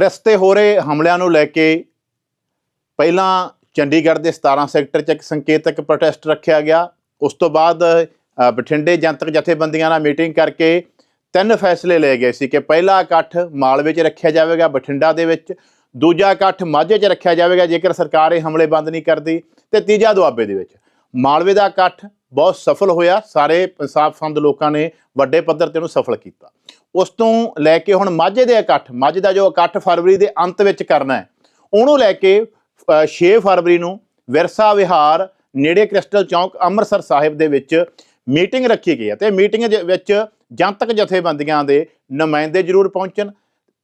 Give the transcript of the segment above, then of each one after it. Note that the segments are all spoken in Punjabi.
ਪ੍ਰੈਸ ਤੇ ਹੋ ਰਹੇ ਹਮਲਿਆਂ ਨੂੰ ਲੈ ਕੇ ਪਹਿਲਾਂ ਚੰਡੀਗੜ੍ਹ ਦੇ 17 ਸੈਕਟਰ 'ਚ ਇੱਕ ਸੰਕੇਤਕ ਪ੍ਰੋਟੈਸਟ ਰੱਖਿਆ ਗਿਆ। ਉਸ ਤੋਂ ਬਾਅਦ ਬਠਿੰਡੇ ਜਨਤਕ ਜਥੇਬੰਦੀਆਂ ਨਾਲ ਮੀਟਿੰਗ ਕਰਕੇ ਤਿੰਨ ਫੈਸਲੇ ਲਏ ਗਏ ਸੀ ਕਿ ਪਹਿਲਾ ਇਕੱਠ ਮਾਲਵੇ 'ਚ ਰੱਖਿਆ ਜਾਵੇਗਾ, ਬਠਿੰਡਾ ਦੇ ਵਿੱਚ। ਦੂਜਾ ਇਕੱਠ ਮਾਝੇ 'ਚ ਰੱਖਿਆ ਜਾਵੇਗਾ, ਜੇਕਰ ਸਰਕਾਰ ਇਹ ਹਮਲੇ ਬੰਦ ਨਹੀਂ ਕਰਦੀ। ਤੇ ਤੀਜਾ ਦੁਆਬੇ ਦੇ ਵਿੱਚ। ਮਾਲਵੇ ਦਾ ਇਕੱਠ ਬਹੁਤ ਸਫਲ ਹੋਇਆ। ਸਾਰੇ ਇਨਸਾਫ ਪਸੰਦ ਲੋਕਾਂ ਨੇ ਵੱਡੇ ਪੱਧਰ ਤੇ ਉਹਨੂੰ ਸਫਲ ਕੀਤਾ। ਉਸ ਤੋਂ ਲੈ ਕੇ ਹੁਣ ਮਾਝੇ ਦੇ ਇਕੱਠ ਮਾਝੇ ਦਾ ਜੋ ਇਕੱਠ ਫਰਵਰੀ ਦੇ ਅੰਤ ਵਿੱਚ ਕਰਨਾ ਹੈ ਉਹਨੂੰ ਲੈ ਕੇ ਅ, 6 ਫਰਵਰੀ ਨੂੰ ਵਿਰਸਾ ਵਿਹਾਰ ਨੇੜੇ ਕ੍ਰਿਸਟਲ ਚੌਂਕ ਅੰਮ੍ਰਿਤਸਰ ਸਾਹਿਬ ਦੇ ਵਿੱਚ ਮੀਟਿੰਗ ਰੱਖੀ ਗਈ ਹੈ ਤੇ ਮੀਟਿੰਗ ਦੇ ਵਿੱਚ ਜਨਤਕ ਜਥੇਬੰਦੀਆਂ ਦੇ ਨੁਮਾਇੰਦੇ ਜ਼ਰੂਰ ਪਹੁੰਚਣ।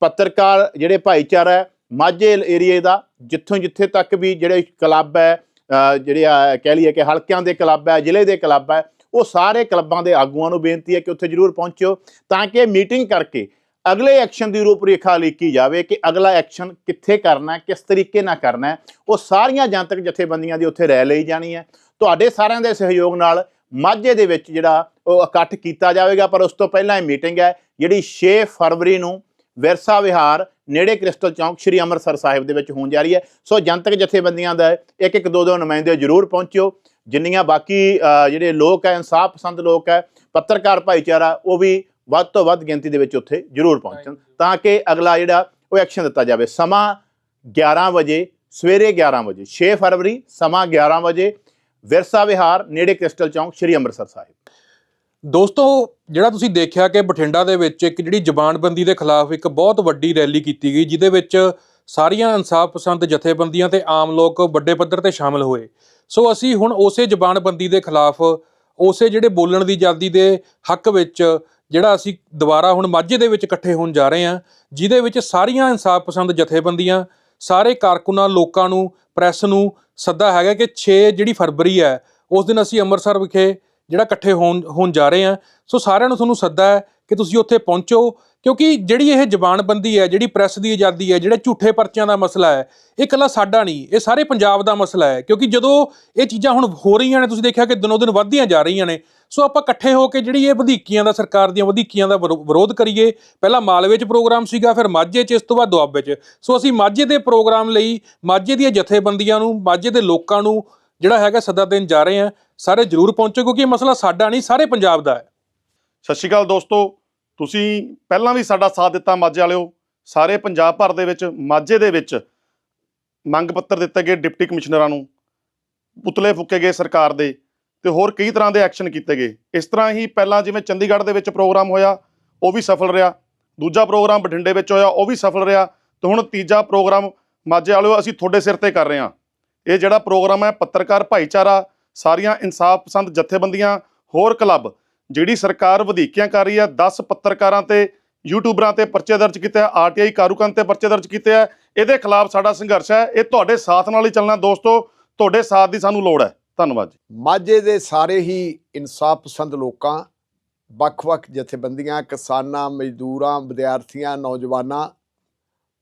ਪੱਤਰਕਾਰ ਜਿਹੜੇ ਭਾਈਚਾਰਾ ਹੈ ਮਾਝੇ ਏਰੀਏ ਦਾ ਜਿੱਥੋਂ ਜਿੱਥੇ ਤੱਕ ਵੀ ਜਿਹੜੇ ਕਲੱਬ ਹੈ ਜਿਹੜੇ ਆ ਕਹਿ ਲਈਏ ਕਿ ਹਲਕਿਆਂ ਦੇ ਕਲੱਬ ਹੈ, ਜ਼ਿਲ੍ਹੇ ਦੇ ਕਲੱਬ ਹੈ, ਉਹ ਸਾਰੇ ਕਲੱਬਾਂ ਦੇ ਆਗੂਆਂ ਨੂੰ ਬੇਨਤੀ ਹੈ ਕਿ ਉੱਥੇ ਜ਼ਰੂਰ ਪਹੁੰਚਿਓ ਤਾਂ ਕਿ ਮੀਟਿੰਗ ਕਰਕੇ ਅਗਲੇ ਐਕਸ਼ਨ ਦੀ ਰੂਪਰੇਖਾ ਲਿਖੀ ਜਾਵੇ ਕਿ ਅਗਲਾ ਐਕਸ਼ਨ ਕਿੱਥੇ ਕਰਨਾ ਕਿਸ ਤਰੀਕੇ ਨਾਲ ਕਰਨਾ ਉਹ ਸਾਰੀਆਂ ਜਨਤਕ ਜਥੇਬੰਦੀਆਂ ਦੀ ਉੱਥੇ ਰਹਿ ਲਈ ਜਾਣੀ ਹੈ। ਤੁਹਾਡੇ ਸਾਰਿਆਂ ਦੇ ਸਹਿਯੋਗ ਨਾਲ ਮਾਝੇ ਦੇ ਵਿੱਚ ਜਿਹੜਾ ਉਹ ਇਕੱਠ ਕੀਤਾ ਜਾਵੇਗਾ, ਪਰ ਉਸ ਤੋਂ ਪਹਿਲਾਂ ਇਹ ਮੀਟਿੰਗ ਹੈ, ਜਿਹੜੀ 6 ਫਰਵਰੀ ਨੂੰ ਵਿਰਸਾ ਵਿਹਾਰ ਨੇੜੇ ਕ੍ਰਿਸਟਲ ਚੌਂਕ ਸ੍ਰੀ ਅੰਮ੍ਰਿਤਸਰ ਸਾਹਿਬ ਦੇ ਵਿੱਚ ਹੋਣ ਜਾ ਰਹੀ ਹੈ। ਸੋ ਜਨਤਕ ਜਥੇਬੰਦੀਆਂ ਦਾ ਇੱਕ ਇੱਕ ਦੋ ਦੋ ਨੁਮਾਇੰਦੇ ਜ਼ਰੂਰ ਪਹੁੰਚਿਓ। ਜਿੰਨੀਆਂ ਬਾਕੀ ਜਿਹੜੇ ਲੋਕ ਹੈ ਇਨਸਾਫ ਪਸੰਦ ਲੋਕ ਹੈ ਪੱਤਰਕਾਰ ਭਾਈਚਾਰਾ ਉਹ ਵੀ ਵੱਧ ਤੋਂ ਵੱਧ ਗਿਣਤੀ ਦੇ ਵਿੱਚ ਉੱਥੇ ਜ਼ਰੂਰ ਪਹੁੰਚਣ ਤਾਂ ਕਿ ਅਗਲਾ ਜਿਹੜਾ ਉਹ ਐਕਸ਼ਨ ਦਿੱਤਾ ਜਾਵੇ। ਸਮਾਂ 11 ਵਜੇ ਸਵੇਰੇ 11 ਵਜੇ 6 ਫਰਵਰੀ ਸਮਾਂ 11 ਵਜੇ ਵਿਰਸਾ ਵਿਹਾਰ ਨੇੜੇ ਕ੍ਰਿਸਟਲ ਚੌਂਕ ਸ੍ਰੀ ਅੰਮ੍ਰਿਤਸਰ ਸਾਹਿਬ। ਦੋਸਤੋ, ਜਿਹੜਾ ਤੁਸੀਂ ਦੇਖਿਆ ਕਿ ਬਠਿੰਡਾ ਦੇ ਵਿੱਚ ਇੱਕ ਜਿਹੜੀ ਜ਼ਬਾਨਬੰਦੀ ਦੇ ਖਿਲਾਫ ਇੱਕ ਬਹੁਤ ਵੱਡੀ ਰੈਲੀ ਕੀਤੀ ਗਈ, ਜਿਹਦੇ ਵਿੱਚ ਸਾਰੀਆਂ ਇਨਸਾਫ ਪਸੰਦ ਜਥੇਬੰਦੀਆਂ ਤੇ ਆਮ ਲੋਕ ਵੱਡੇ ਪੱਧਰ ਤੇ ਸ਼ਾਮਲ ਹੋਏ। ਸੋ ਅਸੀਂ ਹੁਣ ਉਸੇ ਜ਼ਬਾਨਬੰਦੀ ਦੇ ਖਿਲਾਫ, ਉਸੇ ਜਿਹੜੇ ਬੋਲਣ ਦੀ ਆਜ਼ਾਦੀ ਦੇ ਹੱਕ ਵਿੱਚ, ਜਿਹੜਾ ਅਸੀਂ ਦੁਬਾਰਾ ਹੁਣ ਮਾਝੇ ਦੇ ਵਿੱਚ ਇਕੱਠੇ ਹੋਣ ਜਾ ਰਹੇ ਹਾਂ, ਜਿਹਦੇ ਵਿੱਚ ਸਾਰੀਆਂ ਇਨਸਾਫ ਪਸੰਦ ਜਥੇਬੰਦੀਆਂ, ਸਾਰੇ ਕਾਰਕੁਨਾਂ, ਲੋਕਾਂ ਨੂੰ, ਪ੍ਰੈਸ ਨੂੰ ਸੱਦਾ ਹੈਗਾ ਕਿ 6 ਜਿਹੜੀ ਫਰਵਰੀ ਹੈ, ਉਸ ਦਿਨ ਅਸੀਂ ਅੰਮ੍ਰਿਤਸਰ ਵਿਖੇ ਜਿਹੜਾ ਇਕੱਠੇ ਹੋਣ ਹੋਣ ਜਾ ਰਹੇ ਹਾਂ ਸੋ ਸਾਰਿਆਂ ਨੂੰ ਤੁਹਾਨੂੰ ਸੱਦਾ ਹੈ ਕਿ ਤੁਸੀਂ ਉੱਥੇ ਪਹੁੰਚੋ, ਕਿਉਂਕਿ ਜਿਹੜੀ ਇਹ ਜ਼ਬਾਨਬੰਦੀ ਹੈ, ਜਿਹੜੀ ਪ੍ਰੈਸ ਦੀ ਆਜ਼ਾਦੀ ਹੈ, ਜਿਹੜੇ ਝੂਠੇ ਪਰਚਿਆਂ ਦਾ ਮਸਲਾ ਹੈ, ਇਹ ਇਕੱਲਾ ਸਾਡਾ ਨਹੀਂ, ਇਹ ਸਾਰੇ ਪੰਜਾਬ ਦਾ ਮਸਲਾ ਹੈ। ਕਿਉਂਕਿ ਜਦੋਂ ਇਹ ਚੀਜ਼ਾਂ ਹੁਣ ਹੋ ਰਹੀਆਂ ਨੇ, ਤੁਸੀਂ ਦੇਖਿਆ ਕਿ ਦਿਨੋ ਦਿਨ ਵੱਧਦੀਆਂ ਜਾ ਰਹੀਆਂ ਨੇ, ਸੋ ਆਪਾਂ ਇਕੱਠੇ ਹੋ ਕੇ ਜਿਹੜੀ ਇਹ ਵਧੀਕੀਆਂ ਦਾ ਸਰਕਾਰ ਦੀਆਂ, ਵਧੀਕੀਆਂ ਦਾ ਵਿਰੋ- ਵਿਰੋਧ ਕਰੀਏ। ਪਹਿਲਾਂ ਮਾਲਵੇ 'ਚ ਪ੍ਰੋਗਰਾਮ ਸੀਗਾ, ਫਿਰ ਮਾਝੇ 'ਚ, ਇਸ ਤੋਂ ਬਾਅਦ ਦੁਆਬੇ 'ਚ। ਸੋ ਅਸੀਂ ਮਾਝੇ ਦੇ ਪ੍ਰੋਗਰਾਮ ਲਈ, ਮਾਝੇ ਦੀਆਂ ਜਥੇਬੰਦੀਆਂ ਨੂੰ, ਮਾਝੇ ਦੇ ਲੋਕਾਂ ਨੂੰ ਜਿਹੜਾ ਹੈਗਾ ਸੱਦਾ ਦੇਣ ਜਾ ਰਹੇ ਹਾਂ, ਸਾਰੇ ਜ਼ਰੂਰ ਪਹੁੰਚੋ ਕਿਉਂਕਿ ਇਹ ਮਸਲਾ ਸਾਡਾ ਨਹੀਂ, ਸਾਰੇ ਪੰਜਾਬ ਦਾ ਹੈ। ਸਤਿ ਸ਼੍ਰੀ ਅਕਾਲ ਦੋਸਤੋ, ਤੁਸੀਂ ਪਹਿਲਾਂ ਵੀ ਸਾਡਾ ਸਾਥ ਦਿੱਤਾ ਮਾਝੇ ਵਾਲਿਓ, ਸਾਰੇ ਪੰਜਾਬ ਭਰ ਦੇ ਵਿੱਚ, ਮਾਝੇ ਦੇ ਵਿੱਚ ਮੰਗ ਪੱਤਰ ਦਿੱਤੇ ਗਏ ਡਿਪਟੀ ਕਮਿਸ਼ਨਰਾਂ ਨੂੰ, ਪੁਤਲੇ ਫੂਕੇ ਗਏ ਸਰਕਾਰ ਦੇ, ਤੇ ਹੋਰ ਕਈ ਤਰ੍ਹਾਂ ਦੇ ਐਕਸ਼ਨ ਕੀਤੇ ਗਏ। ਇਸ ਤਰ੍ਹਾਂ ਹੀ ਪਹਿਲਾਂ ਜਿਵੇਂ ਚੰਡੀਗੜ੍ਹ ਦੇ ਵਿੱਚ ਪ੍ਰੋਗਰਾਮ ਹੋਇਆ, ਉਹ ਵੀ ਸਫਲ ਰਿਹਾ। ਦੂਜਾ ਪ੍ਰੋਗਰਾਮ ਬਠਿੰਡੇ ਵਿੱਚ ਹੋਇਆ, ਉਹ ਵੀ ਸਫਲ ਰਿਹਾ। ਤੇ ਹੁਣ ਤੀਜਾ ਪ੍ਰੋਗਰਾਮ ਮਾਝੇ ਵਾਲਿਓ, ਅਸੀਂ ਤੁਹਾਡੇ ਸਿਰ ਤੇ ਕਰ ਰਹੇ ਹਾਂ। ਇਹ ਜਿਹੜਾ ਪ੍ਰੋਗਰਾਮ ਹੈ, ਪੱਤਰਕਾਰ ਭਾਈਚਾਰਾ, ਸਾਰੀਆਂ ਇਨਸਾਫ ਪਸੰਦ ਜਥੇਬੰਦੀਆਂ, ਹੋਰ ਕਲੱਬ, ਜਿਹੜੀ ਸਰਕਾਰ ਵਧੀਕੀਆਂ ਕਰ ਰਹੀ ਹੈ 10 ਪੱਤਰਕਾਰਾਂ ਤੇ, ਯੂਟਿਊਬਰਾਂ ਤੇ ਪਰਚੇ ਦਰਜ ਕੀਤੇ ਆ ਆਰਟੀਆਈ ਕਾਰੂਕਨ ਤੇ ਪਰਚੇ ਦਰਜ ਕੀਤੇ ਆ, ਇਹਦੇ ਖਿਲਾਫ ਸਾਡਾ ਸੰਘਰਸ਼ ਹੈ, ਇਹ ਤੁਹਾਡੇ ਸਾਥ ਨਾਲ ਹੀ ਚੱਲਣਾ ਦੋਸਤੋ, ਤੁਹਾਡੇ ਸਾਥ ਦੀ ਸਾਨੂੰ ਲੋੜ ਹੈ, ਧੰਨਵਾਦ ਜੀ। ਮਾਝੇ ਦੇ ਸਾਰੇ ਹੀ ਇਨਸਾਫ ਪਸੰਦ ਲੋਕਾਂ, ਵੱਖ-ਵੱਖ ਜਥੇਬੰਦੀਆਂ, ਕਿਸਾਨਾਂ, ਮਜ਼ਦੂਰਾਂ, ਵਿਦਿਆਰਥੀਆਂ, ਨੌਜਵਾਨਾਂ,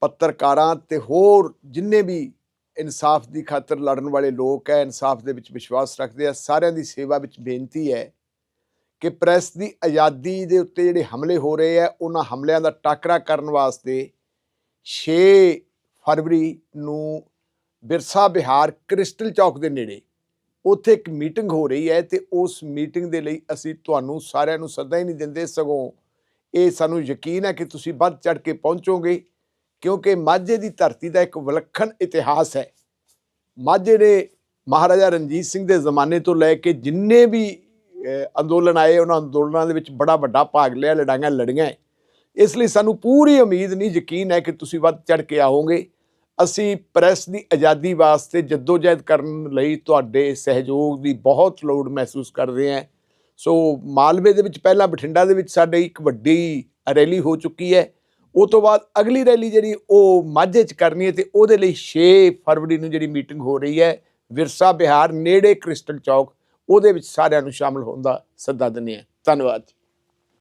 ਪੱਤਰਕਾਰਾਂ ਤੇ ਹੋਰ ਜਿੰਨੇ ਵੀ ਇਨਸਾਫ ਦੀ ਖਾਤਰ ਲੜਨ ਵਾਲੇ ਲੋਕ ਹੈ, ਇਨਸਾਫ ਦੇ ਵਿੱਚ ਵਿਸ਼ਵਾਸ ਰੱਖਦੇ ਆ। ਸਾਰਿਆਂ ਦੀ ਸੇਵਾ ਵਿੱਚ ਬੇਨਤੀ ਹੈ ਕਿ ਪ੍ਰੈਸ ਦੀ ਆਜ਼ਾਦੀ ਦੇ ਉੱਤੇ ਜਿਹੜੇ ਹਮਲੇ ਹੋ ਰਹੇ ਆ, ਉਹਨਾਂ ਹਮਲਿਆਂ ਦਾ ਟਾਕਰਾ ਕਰਨ ਵਾਸਤੇ 6 ਫਰਵਰੀ ਨੂੰ ਬਿਰਸਾ ਬਿਹਾਰ ਕ੍ਰਿਸਟਲ ਚੌਕ ਦੇ ਨੇੜੇ ਉੱਥੇ ਇੱਕ ਮੀਟਿੰਗ ਹੋ ਰਹੀ ਹੈ ਤੇ ਉਸ ਮੀਟਿੰਗ ਦੇ ਲਈ ਅਸੀਂ ਤੁਹਾਨੂੰ ਸਾਰਿਆਂ ਨੂੰ ਸੱਦਾ ਹੀ ਨਹੀਂ ਦਿੰਦੇ। ਸਗੋਂ ਇਹ ਸਾਨੂੰ ਯਕੀਨ ਹੈ ਕਿ ਤੁਸੀਂ ਵੱਧ ਚੜ ਕੇ ਪਹੁੰਚੋਗੇ। ਕਿਉਂਕਿ ਮਾਝੇ ਦੀ ਧਰਤੀ ਦਾ ਇੱਕ ਵਿਲੱਖਣ ਇਤਿਹਾਸ ਹੈ। ਮਾਝੇ ਨੇ ਮਹਾਰਾਜਾ ਰਣਜੀਤ ਸਿੰਘ ਦੇ ਜ਼ਮਾਨੇ ਤੋਂ ਲੈ ਕੇ ਜਿੰਨੇ ਵੀ ਅੰਦੋਲਨ ਆਏ, ਉਹਨਾਂ ਅੰਦੋਲਨਾਂ ਦੇ ਵਿੱਚ ਬੜਾ ਵੱਡਾ ਭਾਗ ਲਿਆ, ਲੜਾਈਆਂ ਲੜੀਆਂ। ਇਸ ਲਈ ਸਾਨੂੰ ਪੂਰੀ ਉਮੀਦ ਨਹੀਂ, ਯਕੀਨ ਹੈ ਕਿ ਤੁਸੀਂ ਵੱਧ ਚੜ ਕੇ ਆਓਗੇ। ਅਸੀਂ ਪ੍ਰੈਸ ਦੀ ਆਜ਼ਾਦੀ ਵਾਸਤੇ ਜਦੋਜਹਿਦ ਕਰਨ ਲਈ ਤੁਹਾਡੇ ਸਹਿਯੋਗ ਦੀ ਬਹੁਤ ਲੋੜ ਮਹਿਸੂਸ ਕਰਦੇ ਹਾਂ। ਸੋ ਮਾਲਵੇ ਦੇ ਵਿੱਚ, ਪਹਿਲਾਂ ਬਠਿੰਡਾ ਦੇ ਵਿੱਚ ਸਾਡੇ ਇੱਕ ਵੱਡੀ ਰੈਲੀ ਹੋ ਚੁੱਕੀ ਹੈ। ਉਹ ਤੋਂ ਬਾਅਦ ਅਗਲੀ ਰੈਲੀ ਜਿਹੜੀ ਉਹ ਮਾਝੇ 'ਚ ਕਰਨੀ ਹੈ ਤੇ ਉਹਦੇ ਲਈ 6 ਫਰਵਰੀ ਨੂੰ ਜਿਹੜੀ ਮੀਟਿੰਗ ਹੋ ਰਹੀ ਹੈ, ਵਿਰਸਾ ਬਿਹਾਰ ਨੇੜੇ ਕ੍ਰਿਸਟਲ ਚੌਕ, ਉਹਦੇ ਵਿੱਚ ਸਾਰਿਆਂ ਨੂੰ ਸ਼ਾਮਲ ਹੋਣ ਦਾ ਸੱਦਾ ਦਿੰਦੇ ਹਾਂ। ਧੰਨਵਾਦ